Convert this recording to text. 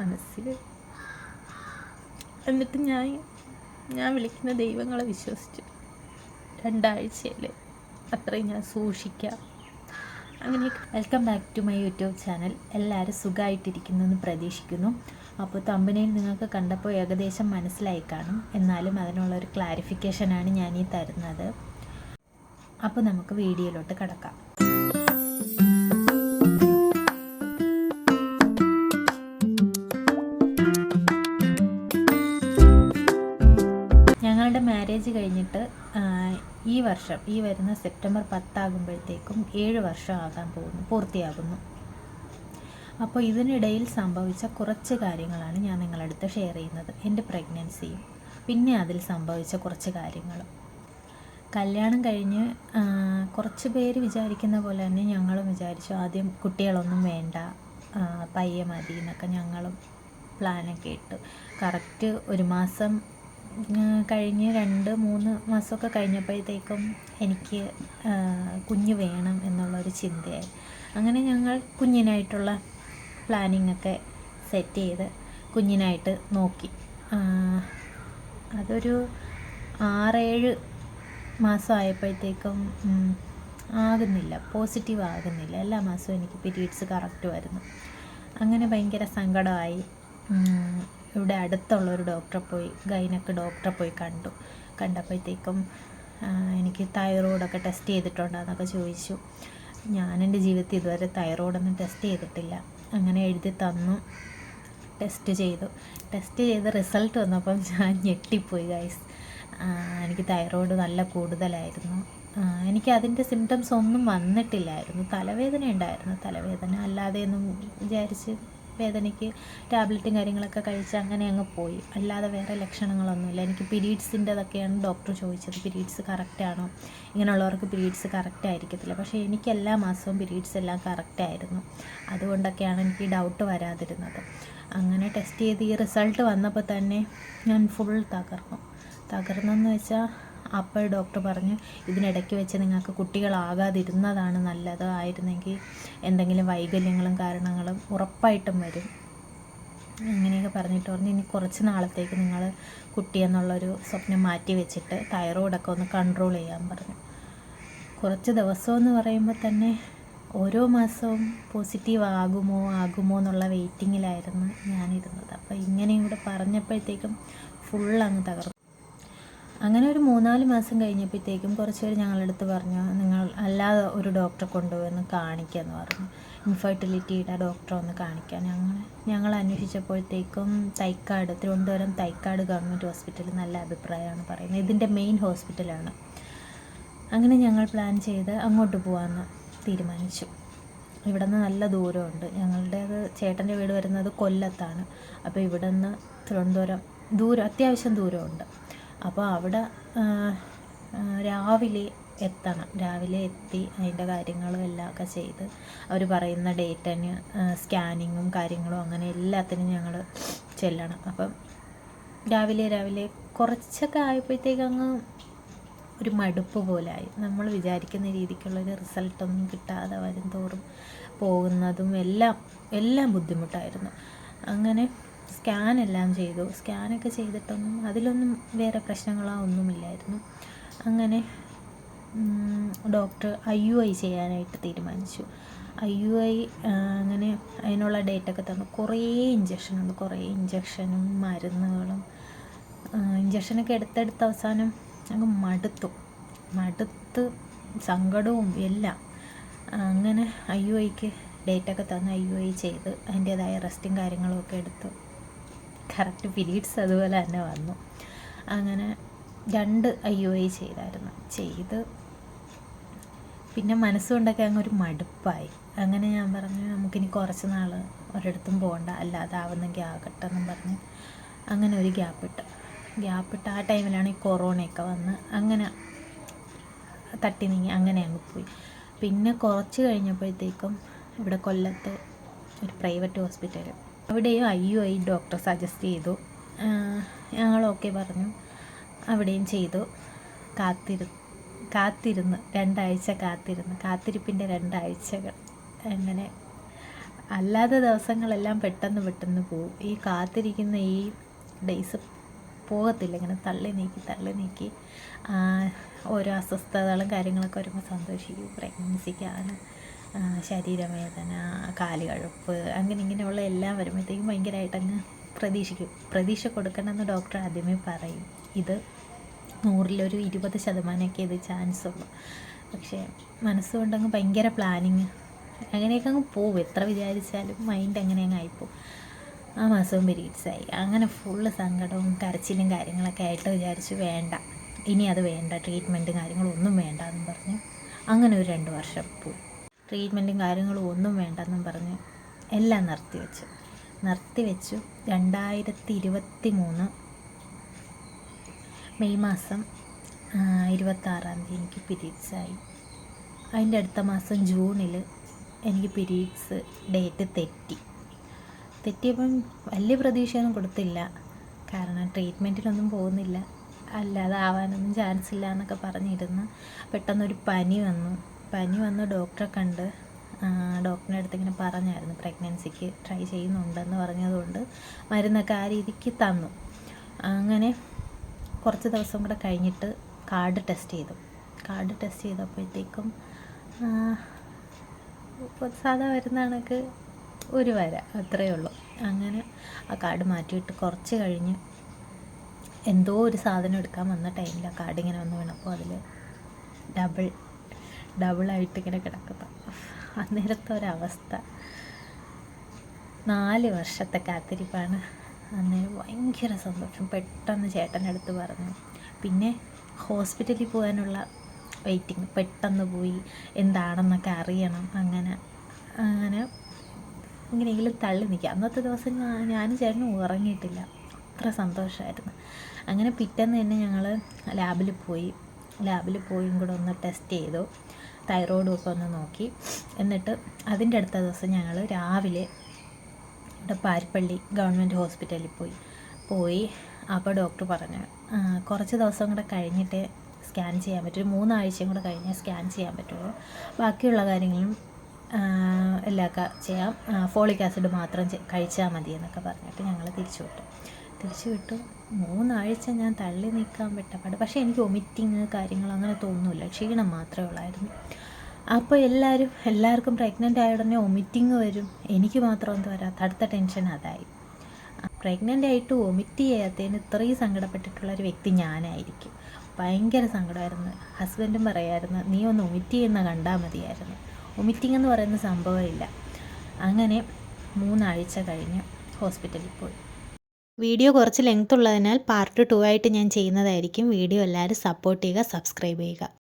മനസ്സിൽ. എന്നിട്ട് ഞാൻ ഞാൻ വിളിക്കുന്ന ദൈവങ്ങളെ വിശ്വസിച്ചു. രണ്ടാഴ്ചയിൽ അത്രയും ഞാൻ സൂക്ഷിക്കാം. അങ്ങനെ welcome back to my YouTube channel എല്ലാവരും സുഖമായിട്ടിരിക്കുന്നു എന്ന് പ്രതീക്ഷിക്കുന്നു. അപ്പോൾ തമ്പനയിൽ നിങ്ങൾക്ക് കണ്ടപ്പോൾ ഏകദേശം മനസ്സിലായി കാണും. എന്നാലും അതിനുള്ള ഒരു ക്ലാരിഫിക്കേഷനാണ് ഞാൻ ഈ തരുന്നത്. അപ്പോൾ നമുക്ക് വീഡിയോയിലോട്ട് കിടക്കാം. മാരേജ് കഴിഞ്ഞിട്ട് ഈ വർഷം ഈ വരുന്ന സെപ്റ്റംബർ പത്താകുമ്പോഴത്തേക്കും ഏഴ് വർഷം ആകാൻ പോകുന്നു പൂർത്തിയാകുന്നു. അപ്പോൾ ഇതിനിടയിൽ സംഭവിച്ച കുറച്ച് കാര്യങ്ങളാണ് ഞാൻ നിങ്ങളടുത്ത് ഷെയർ ചെയ്യുന്നത്. എന്റെ പ്രഗ്നൻസിയും പിന്നെ അതിൽ സംഭവിച്ച കുറച്ച് കാര്യങ്ങളും. കല്യാണം കഴിഞ്ഞ് കുറച്ച് പേര് വിചാരിക്കുന്ന പോലെ തന്നെ ഞങ്ങളും വിചാരിച്ചു ആദ്യം കുട്ടികളൊന്നും വേണ്ട പയ്യ മതി എന്നൊക്കെ ഞങ്ങളും പ്ലാനൊക്കെ ഇട്ടു. കറക്റ്റ് ഒരു മാസം കഴിഞ്ഞ് രണ്ട് മൂന്ന് മാസമൊക്കെ കഴിഞ്ഞപ്പോഴത്തേക്കും എനിക്ക് കുഞ്ഞ് വേണം എന്നുള്ളൊരു ചിന്തയായി. അങ്ങനെ ഞങ്ങൾ കുഞ്ഞിനായിട്ടുള്ള പ്ലാനിങ് ഒക്കെ സെറ്റ് ചെയ്ത് കുഞ്ഞിനായിട്ട് നോക്കി. അതൊരു ആറേഴ് മാസമായപ്പോഴത്തേക്കും ആകുന്നില്ല പോസിറ്റീവ് ആകുന്നില്ല. എല്ലാ മാസവും എനിക്ക് പീരീഡ്സ് കറക്റ്റ് വരുന്നു. അങ്ങനെ ഭയങ്കര സങ്കടമായി. ഇവിടെ അടുത്തുള്ള ഒരു ഡോക്ടറെ പോയി ഗൈനക്ക് ഡോക്ടറെ പോയി കണ്ടു. കണ്ടപ്പോഴത്തേക്കും എനിക്ക് തൈറോയിഡൊക്കെ ടെസ്റ്റ് ചെയ്തിട്ടുണ്ടോയെന്നൊക്കെ ചോദിച്ചു. ഞാൻ എന്റെ ജീവിതത്തിൽ ഇതുവരെ തൈറോയിഡൊന്നും ടെസ്റ്റ് ചെയ്തിട്ടില്ല. അങ്ങനെ എഴുതി തന്നു. ടെസ്റ്റ് ചെയ്തു. ടെസ്റ്റ് ചെയ്ത് റിസൾട്ട് വന്നപ്പം ഞാൻ ഞെട്ടിപ്പോയി ഗൈസ് എനിക്ക് തൈറോയിഡ് നല്ല കൂടുതലായിരുന്നു. എനിക്ക് അതിന്റെ സിംറ്റംസ് ഒന്നും വന്നിട്ടില്ലായിരുന്നു. തലവേദന ഉണ്ടായിരുന്നു. തലവേദന അല്ലാതെ ഒന്നും വിചാരിച്ച് വേദനയ്ക്ക് ടാബ്ലറ്റും കാര്യങ്ങളൊക്കെ കഴിച്ച് അങ്ങനെ അങ്ങ് പോയി. അല്ലാതെ വേറെ ലക്ഷണങ്ങളൊന്നുമില്ല. എനിക്ക് പീരീഡ്സിന്റെതൊക്കെയാണ് ഡോക്ടർ ചോദിച്ചത്. പീരീഡ്സ് കറക്റ്റാണോ? ഇങ്ങനെയുള്ളവർക്ക് പിരീഡ്സ് കറക്റ്റ് ആയിരിക്കത്തില്ല. പക്ഷേ എനിക്ക് എല്ലാ മാസവും പിരീഡ്സ് എല്ലാം കറക്റ്റ് ആയിരുന്നു. അതുകൊണ്ടൊക്കെയാണ് എനിക്ക് ഡൗട്ട് വരാതിരുന്നത്. അങ്ങനെ ടെസ്റ്റ് ചെയ്ത് ഈ റിസൾട്ട് വന്നപ്പോൾ തന്നെ ഞാൻ ഫുൾ തകർന്നു. തകർന്നെന്ന് വെച്ചാൽ അപ്പോൾ ഡോക്ടർ പറഞ്ഞു ഇതിനിടയ്ക്ക് വെച്ച് നിങ്ങൾക്ക് കുട്ടികളാകാതിരുന്നതാണ് നല്ലത് ആയിരുന്നെങ്കിൽ എന്തെങ്കിലും വൈകല്യങ്ങളും കാരണങ്ങളും ഉറപ്പായിട്ടും വരും. അങ്ങനെയൊക്കെ പറഞ്ഞിട്ട് പറഞ്ഞു ഇനി കുറച്ച് നാളത്തേക്ക് നിങ്ങൾ കുട്ടിയെന്നുള്ളൊരു സ്വപ്നം മാറ്റി വെച്ചിട്ട് തൈറോയിഡൊക്കെ ഒന്ന് കൺട്രോൾ ചെയ്യാൻ പറഞ്ഞു. കുറച്ച് ദിവസം എന്ന് പറയുമ്പോൾ തന്നെ ഓരോ മാസവും പോസിറ്റീവ് ആകുമോ ആകുമോ എന്നുള്ള വെയിറ്റിങ്ങിലായിരുന്നു ഞാനിരുന്നത്. അപ്പോൾ ഇങ്ങനെയും കൂടെ പറഞ്ഞപ്പോഴത്തേക്കും ഫുൾ അങ്ങ് തകർന്നു. അങ്ങനെ ഒരു മൂന്നാൽ മാസം കഴിഞ്ഞപ്പോഴത്തേക്കും കുറച്ച് പേര് ഞങ്ങളുടെ അടുത്ത് പറഞ്ഞു നിങ്ങൾ അല്ലാതെ ഒരു ഡോക്ടറെ കൊണ്ടുവന്ന് കാണിക്കുക എന്ന് പറഞ്ഞു ഇൻഫെർട്ടിലിറ്റിയുടെ ഡോക്ടറെ ഒന്ന് കാണിക്കാൻ. ഞങ്ങൾ ഞങ്ങൾ അന്വേഷിച്ചപ്പോഴത്തേക്കും തൈക്കാട് തിരുവനന്തപുരം തൈക്കാട് ഗവൺമെന്റ് ഹോസ്പിറ്റൽ നല്ല അഭിപ്രായമാണ് പറയുന്നത്. ഇതിന്റെ മെയിൻ ഹോസ്പിറ്റലാണ് അങ്ങനെ ഞങ്ങൾ പ്ലാൻ ചെയ്ത് അങ്ങോട്ട് പോകാമെന്ന് തീരുമാനിച്ചു. ഇവിടെ നിന്ന് നല്ല ദൂരമുണ്ട്. ഞങ്ങളുടേത് ചേട്ടന്റെ വീട് വരുന്നത് കൊല്ലത്താണ്. അപ്പോൾ ഇവിടെ നിന്ന് തിരുവനന്തപുരം ദൂരം അത്യാവശ്യം ദൂരമുണ്ട്. അപ്പോൾ അവിടെ രാവിലെ എത്തണം. രാവിലെ എത്തി അതിന്റെ കാര്യങ്ങളും എല്ലാം ഒക്കെ ചെയ്ത് അവർ പറയുന്ന ഡേറ്റിന് സ്കാനിങ്ങും കാര്യങ്ങളും അങ്ങനെ എല്ലാത്തിനും ഞങ്ങൾ ചെല്ലണം. അപ്പം രാവിലെ രാവിലെ കുറച്ചൊക്കെ ആയപ്പോഴത്തേക്ക് അങ്ങ് ഒരു മടുപ്പ് പോലായി നമ്മൾ വിചാരിക്കുന്ന രീതിക്കുള്ളൊരു റിസൾട്ടൊന്നും കിട്ടാതെ വരും തോറും പോകുന്നതും എല്ലാം എല്ലാം ബുദ്ധിമുട്ടായിരുന്നു. അങ്ങനെ സ്കാൻ എല്ലാം ചെയ്തു. സ്കാനൊക്കെ ചെയ്തിട്ടൊന്നും അതിലൊന്നും വേറെ പ്രശ്നങ്ങളോ ഒന്നുമില്ലായിരുന്നു. അങ്ങനെ ഡോക്ടർ ഐ യു ഐ ചെയ്യാനായിട്ട് തീരുമാനിച്ചു. ഐ യു ഐ അങ്ങനെ അതിനുള്ള ഡേറ്റൊക്കെ തന്നു. കുറേ ഇഞ്ചക്ഷനുണ്ട് കുറേ ഇഞ്ചക്ഷനും മരുന്നുകളും ഇഞ്ചക്ഷനൊക്കെ എടുത്തെടുത്ത് അവസാനം അങ്ങ് മടുത്തു. മടുത്ത് സങ്കടവും എല്ലാം. അങ്ങനെ ഐ യു ഐക്ക് ഡേറ്റൊക്കെ തന്ന് ഐ യു ഐ ചെയ്ത് അതിന്റേതായ റെസ്റ്റും കാര്യങ്ങളും ഒക്കെ എടുത്തു. കറക്റ്റ് പീരീഡ്സ് അതുപോലെ തന്നെ വന്നു. അങ്ങനെ രണ്ട് ഐ യു ഐ ചെയ്തായിരുന്നു. ചെയ്ത് പിന്നെ മനസ്സുകൊണ്ടൊക്കെ അങ്ങ് ഒരു മടുപ്പായി. അങ്ങനെ ഞാൻ പറഞ്ഞു നമുക്കിനി കുറച്ച് നാൾ ഒരിടത്തും പോകണ്ട അല്ലാതെ ആവുന്നെങ്കിൽ ആകട്ടെ എന്നും പറഞ്ഞ് അങ്ങനെ ഒരു ഗ്യാപ്പിട്ട്. ഗ്യാപ്പിട്ട് ആ ടൈമിലാണ് ഈ കൊറോണയൊക്കെ വന്ന് അങ്ങനെ തട്ടി നീങ്ങി അങ്ങനെ അങ്ങ് പോയി. പിന്നെ കുറച്ച് കഴിഞ്ഞപ്പോഴത്തേക്കും ഇവിടെ കൊല്ലത്ത് ഒരു പ്രൈവറ്റ് ഹോസ്പിറ്റൽ അവിടെയും I U I doctor suggest ചെയ്തു. ഞങ്ങൾ ഓക്കെ പറഞ്ഞു. അവിടെയും ചെയ്തു. കാത്തിരു കാത്തിരുന്ന് രണ്ടാഴ്ച കാത്തിരുന്ന്. കാത്തിരിപ്പിന്റെ രണ്ടാഴ്ചകൾ. അങ്ങനെ. അല്ലാത്ത ദിവസങ്ങളെല്ലാം പെട്ടെന്ന് പെട്ടെന്ന് പോവും. ഈ കാത്തിരിക്കുന്ന ഈ ഡേയ്സ് പോകത്തില്ല. ഇങ്ങനെ തള്ളി നീക്കി തള്ളി നീക്കി ഓരോ അസ്വസ്ഥതകളും കാര്യങ്ങളൊക്കെ വരുമ്പോൾ സന്തോഷിക്കും. പ്രഗ്നൻസിക്കാണ് ശരീരവേദന കാലുകഴുപ്പ് അങ്ങനെ ഇങ്ങനെയുള്ള എല്ലാം വരുമ്പോഴത്തേക്കും ഭയങ്കരമായിട്ടങ്ങ് പ്രതീക്ഷിക്കും. പ്രതീക്ഷ കൊടുക്കണമെന്ന് ഡോക്ടർ ആദ്യമേ പറയും. ഇത് നൂറിലൊരു ഇരുപത് ശതമാനമൊക്കെ ഇത് ചാൻസ് ഉള്ളൂ. പക്ഷേ മനസ്സുകൊണ്ടങ്ങ് ഭയങ്കര പ്ലാനിങ് അങ്ങനെയൊക്കെ അങ്ങ് പോവും. എത്ര വിചാരിച്ചാലും മൈൻഡ് അങ്ങനെ അങ്ങ് ആയിപ്പോവും. ആ മാസവും periods അങ്ങനെ ഫുള്ള് സങ്കടവും കരച്ചിലും കാര്യങ്ങളൊക്കെ ആയിട്ട് വിചാരിച്ചു വേണ്ട. ഇനി അത് വേണ്ട. ട്രീറ്റ്മെന്റും കാര്യങ്ങളൊന്നും വേണ്ട എന്നും പറഞ്ഞ് അങ്ങനെ ഒരു രണ്ട് വർഷം പോയി. ട്രീറ്റ്മെന്റും കാര്യങ്ങളും ഒന്നും വേണ്ടെന്നും പറഞ്ഞ് എല്ലാം നിർത്തിവെച്ചു നിർത്തിവെച്ചു രണ്ടായിരത്തി ഇരുപത്തി മൂന്ന് മെയ് മാസം ഇരുപത്താറാം തീയതി എനിക്ക് പീരീഡ്സ് ആയി അതിന്റെ അടുത്ത മാസം ജൂണിൽ എനിക്ക് പീരീഡ്സ് ഡേറ്റ് തെറ്റി. തെറ്റിയപ്പം വലിയ പ്രതീക്ഷയൊന്നും കൊടുത്തില്ല. കാരണം ട്രീറ്റ്മെന്റിനൊന്നും പോകുന്നില്ല. അല്ലാതെ ആവാനൊന്നും ചാൻസ് ഇല്ല എന്നൊക്കെ പറഞ്ഞിരുന്നു. പെട്ടെന്നൊരു പനി വന്നു. പനി വന്ന് ഡോക്ടറെ കണ്ട് ഡോക്ടറിന്റെ അടുത്ത് ഇങ്ങനെ പറഞ്ഞായിരുന്നു പ്രഗ്നൻസിക്ക് ട്രൈ ചെയ്യുന്നുണ്ടെന്ന് പറഞ്ഞതുകൊണ്ട് മരുന്നൊക്കെ ആ രീതിക്ക് തന്നു. അങ്ങനെ കുറച്ച് ദിവസം കൂടെ കഴിഞ്ഞിട്ട് കാർഡ് ടെസ്റ്റ് ചെയ്തു. കാർഡ് ടെസ്റ്റ് ചെയ്തപ്പോഴത്തേക്കും സാധാ വരുന്ന കണക്ക് ഒരു വര അത്രയേ ഉള്ളൂ. അങ്ങനെ ആ കാർഡ് മാറ്റിയിട്ട് കുറച്ച് കഴിഞ്ഞ് എന്തോ ഒരു സാധനം എടുക്കാൻ വന്ന ടൈമിൽ ആ കാർഡ് ഇങ്ങനെ വന്ന് വീണപ്പോൾ അതിൽ ഡബിൾ ഡബിളായിട്ട് ഇങ്ങനെ കിടക്കുന്നു. അന്നേരത്തെ ഒരവസ്ഥ. നാല് വർഷത്തെ കാത്തിരിപ്പാണ്. അന്നേരം ഭയങ്കര സന്തോഷം. പെട്ടെന്ന് ചേട്ടന്റെ അടുത്ത് പറഞ്ഞു. പിന്നെ ഹോസ്പിറ്റലിൽ പോകാനുള്ള വെയിറ്റിംഗ്. പെട്ടെന്ന് പോയി. എന്താണെന്നൊക്കെ അറിയണം. അങ്ങനെ അങ്ങനെ ഇങ്ങനെയെങ്കിലും തള്ളി നിൽക്കുക. അന്നത്തെ ദിവസം ഞാൻ ഞാനും ചേട്ടനും ഉറങ്ങിയിട്ടില്ല. അത്ര സന്തോഷമായിരുന്നു. അങ്ങനെ പിറ്റേന്ന് തന്നെ ഞങ്ങൾ ലാബിൽ പോയി. ലാബിൽ പോയും കൂടെ ഒന്ന് ടെസ്റ്റ് ചെയ്തു. തൈറോയിഡും ഒക്കെ ഒന്ന് നോക്കി. എന്നിട്ട് അതിന്റെ അടുത്ത ദിവസം ഞങ്ങൾ രാവിലെ ഇവിടെ പാരിപ്പള്ളി ഗവൺമെന്റ് ഹോസ്പിറ്റലിൽ പോയി. പോയി അപ്പോൾ ഡോക്ടർ പറഞ്ഞു കുറച്ച് ദിവസം കൂടെ കഴിഞ്ഞിട്ട് സ്കാൻ ചെയ്യാൻ പറ്റും. മൂന്നാഴ്ചയും കൂടെ കഴിഞ്ഞാൽ സ്കാൻ ചെയ്യാൻ പറ്റുള്ളൂ. ബാക്കിയുള്ള കാര്യങ്ങളും എല്ലാം ഒക്കെ ചെയ്യാം. ഫോളിക് ആസിഡ് മാത്രം കഴിച്ചാൽ മതി എന്നൊക്കെ പറഞ്ഞിട്ട് ഞങ്ങൾ തിരിച്ചു വിട്ടു. തിരിച്ചു വിട്ടു മൂന്നാഴ്ച ഞാൻ തള്ളി നിൽക്കാൻ പെട്ടപ്പാട് പക്ഷേ എനിക്ക് ഒമിറ്റിങ് കാര്യങ്ങൾ അങ്ങനെ തോന്നുന്നില്ല. ക്ഷീണം മാത്രമേ ഉള്ളായിരുന്നു. അപ്പോൾ എല്ലാവരും എല്ലാവർക്കും പ്രഗ്നന്റ് ആയ ഉടനെ വൊമിറ്റിങ് വരും. എനിക്ക് മാത്രം എന്ത് വരാത്ത അടുത്ത ടെൻഷൻ അതായി. പ്രഗ്നന്റ് ആയിട്ട് വൊമിറ്റ് ചെയ്യാത്തതിന് ഇത്രയും സങ്കടപ്പെട്ടിട്ടുള്ള ഒരു വ്യക്തി ഞാനായിരിക്കും. ഭയങ്കര സങ്കടമായിരുന്നു. ഹസ്ബൻഡും പറയായിരുന്നു നീ ഒന്ന് വൊമിറ്റ് ചെയ്യുന്ന കണ്ടാൽ മതിയായിരുന്നു. വൊമിറ്റിംഗ് എന്ന് പറയുന്ന സംഭവമില്ല. അങ്ങനെ മൂന്നാഴ്ച കഴിഞ്ഞ് ഹോസ്പിറ്റലിൽ പോയി. വീഡിയോ കുറച്ച് ലെങ്ത് ഉള്ളതിനാൽ പാർട്ട് ടു ആയിട്ട് ഞാൻ ചെയ്യുന്നതായിരിക്കും. വീഡിയോ എല്ലാവരും സപ്പോർട്ട് ചെയ്യുക സബ്സ്ക്രൈബ് ചെയ്യുക.